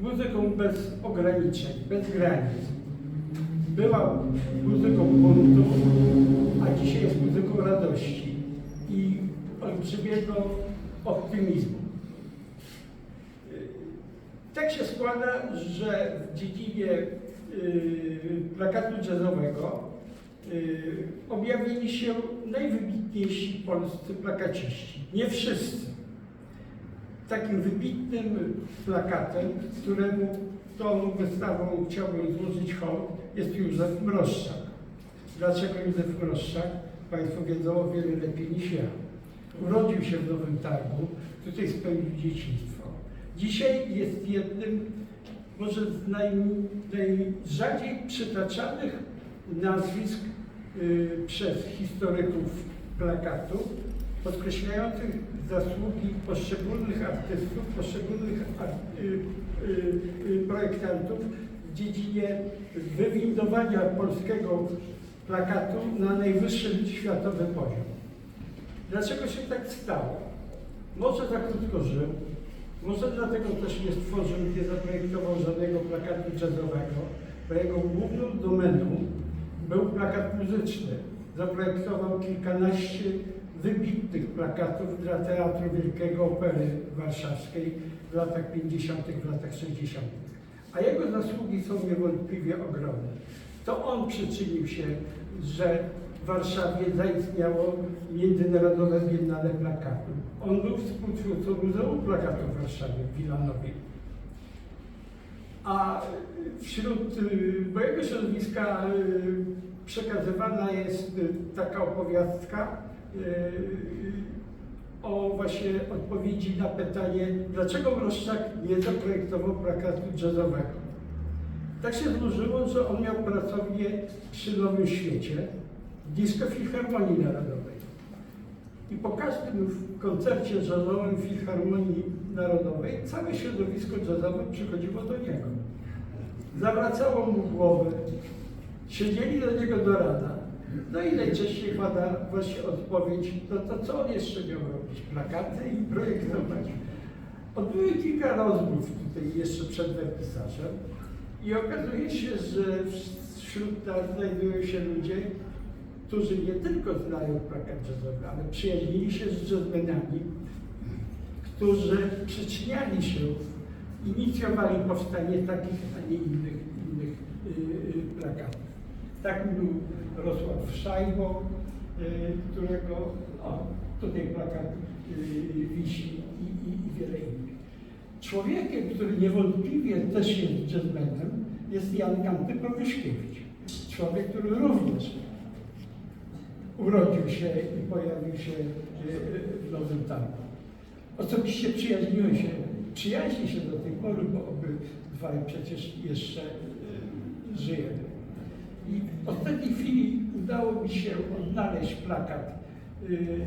muzyką bez ograniczeń, bez granic. Była muzyką buntu, a dzisiaj jest muzyką radości i olbrzymiego optymizmu. Tak się składa, że w dziedzinie y, plakatu jazzowego y, objawili się najwybitniejsi polscy plakaciści. Nie wszyscy. Takim wybitnym plakatem, któremu tą wystawą chciałbym złożyć hołd, jest Józef Mroszczak. Dlaczego Józef Mroszczak? Państwo wiedzą o wiele lepiej niż ja. Urodził się w Nowym Targu, tutaj spędził dzieciństwo. Dzisiaj jest jednym, może z naj, najrzadziej przytaczanych nazwisk y, przez historyków plakatu, podkreślających zasługi poszczególnych artystów, poszczególnych y, y, y, projektantów w dziedzinie wywindowania polskiego plakatu na najwyższy światowy poziom. Dlaczego się tak stało? Może za krótko żył, może dlatego też nie stworzył, nie zaprojektował żadnego plakatu jazzowego, bo jego główną domeną był plakat muzyczny. Zaprojektował kilkanaście wybitnych plakatów dla Teatru Wielkiego Opery Warszawskiej w latach 50., w latach 60. A jego zasługi są niewątpliwie ogromne. To on przyczynił się, że w Warszawie zaistniało Międzynarodowe Biennale Plakatu. On był współtwórcą Muzeum Plakatu w Warszawie, w Wilanowie. A wśród y, mojego środowiska y, przekazywana jest y, taka opowiastka o właśnie odpowiedzi na pytanie, dlaczego Mroszczak nie zaprojektował plakatu jazzowego. Tak się złożyło, że on miał pracownię przy Nowym Świecie, blisko Filharmonii Narodowej. I po każdym koncercie jazzowym Filharmonii Narodowej całe środowisko jazzowe przychodziło do niego. Zawracało mu głowę, siedzieli do niego do rana. No i najczęściej pada właśnie odpowiedź, no to co on jeszcze miał robić? Plakaty i projektować. Odbyły kilka rozmów tutaj jeszcze przed wernisażem i okazuje się, że wśród nas znajdują się ludzie, którzy nie tylko znają plakat jazzowy, ale przyjaźnili się z jazzmenami, którzy przyczyniali się, inicjowali powstanie takich, a nie innych, innych yy, plakatów. Tak był Rosław Szajbo, yy, którego, o, tutaj plakat yy, wisi i, i, i wiele innych. Człowiekiem, który niewątpliwie też jest jazzmenem, jest Jan Kanty Powyszkiewicz. Człowiek, który również urodził się i pojawił się y, w Nowym Targu. Osobiście przyjaźniłem się, przyjaźni się do tej pory, bo obydwaj przecież jeszcze żyjemy. I w ostatniej chwili udało mi się odnaleźć plakat, y,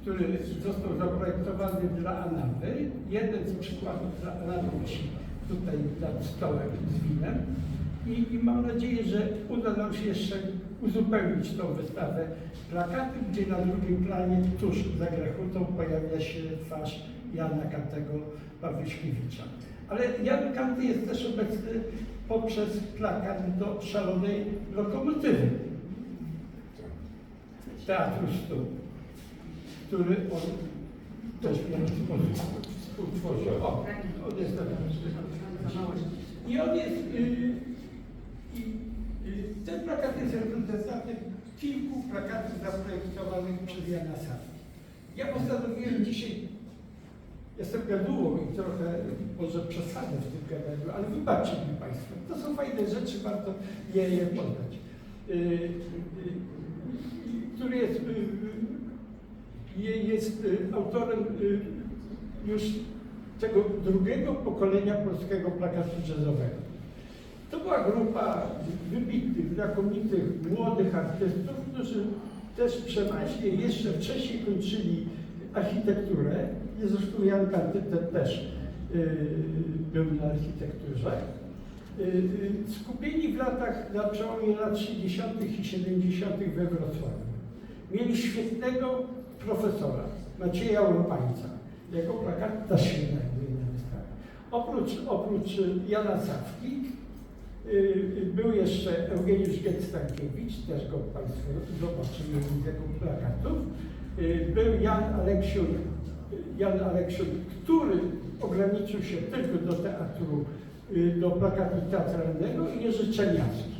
który został zaprojektowany dla Anawy. Jeden z przykładów dla wisi tutaj nad stołem z winem. I, I mam nadzieję, że uda nam się jeszcze uzupełnić tą wystawę plakatem, gdzie na drugim planie tuż za grechutą pojawia się twarz Jana Kantego Pawliszkiewicza. Ale Jan Kanty jest też obecny poprzez plakat do szalonej lokomotywy Teatru Stół, który on też współtworzył. O, on jest tam. I on jest, y, i, y, ten plakat jest reprezentantem kilku plakatów zaprojektowanych przez Jana Sara. Ja postanowiłem dzisiaj, jestem gadułą i trochę może przesadzę w tym gadaniu, ale wybaczcie mi Państwo, to są fajne rzeczy, warto je, je poznać. Y, y, y, który jest, je- jest autorem już tego drugiego pokolenia polskiego plakatu jazzowego. To była grupa wybitnych, znakomitych, młodych artystów, którzy też przeważnie jeszcze wcześniej kończyli architekturę. Zresztą Jan Kanty te, też yy, był na architekturze. Yy, yy, skupieni w latach, na przełomie lat 60. i 70. we Wrocławiu. Mieli świetnego profesora, Macieja Łopańca. Jego plakat też się znajduje na wystawie. Oprócz, oprócz Jana Sawki y, był jeszcze Eugeniusz Getstankiewicz, też go Państwo zobaczyli z tego plakatów. Y, Był Jan Aleksiur, Jan Aleksiur, który ograniczył się tylko do teatru, y, do plakatu teatralnego i Czerniawski.